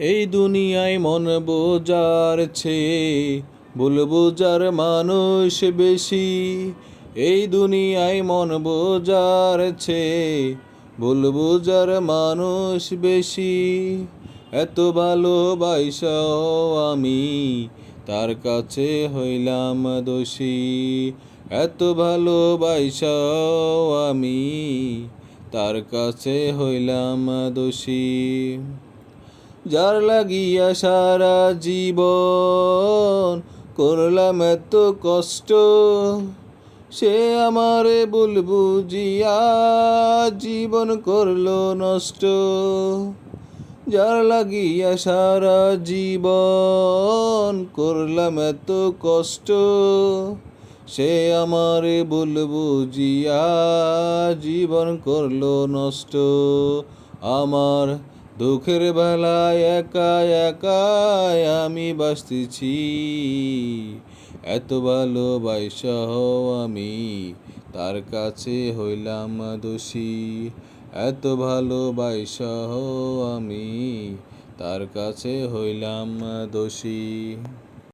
এই দুনিয়ায় মন বোঝার চেয়ে ভুল বোঝার মানুষ বেশি। এই দুনিয়ায় মন বোঝার চেয়ে ভুল বোঝার মানুষ বেশি। এত ভালোবাসাও আমি তার কাছে হইলাম দোষী। এত ভালোবাসাও আমি তার কাছে হইলাম দোষী। যার লাগিয়া সারা জীবন করলাম এত কষ্ট, সে আমারে ভুল বুঝিয়া জীবন করল নষ্ট। যার লাগিয়া সারা জীবন করলাম এত কষ্ট, সে আমারে ভুল বুঝিয়া জীবন করল নষ্ট। আমার দুঃখের বেলায় একা একাই আমি বাসতেছি এত ভালোবাসাহ আমি, তার কাছে হইলাম দোষী। এত ভালোবাসাহ আমি, তার কাছে হইলাম দোষী।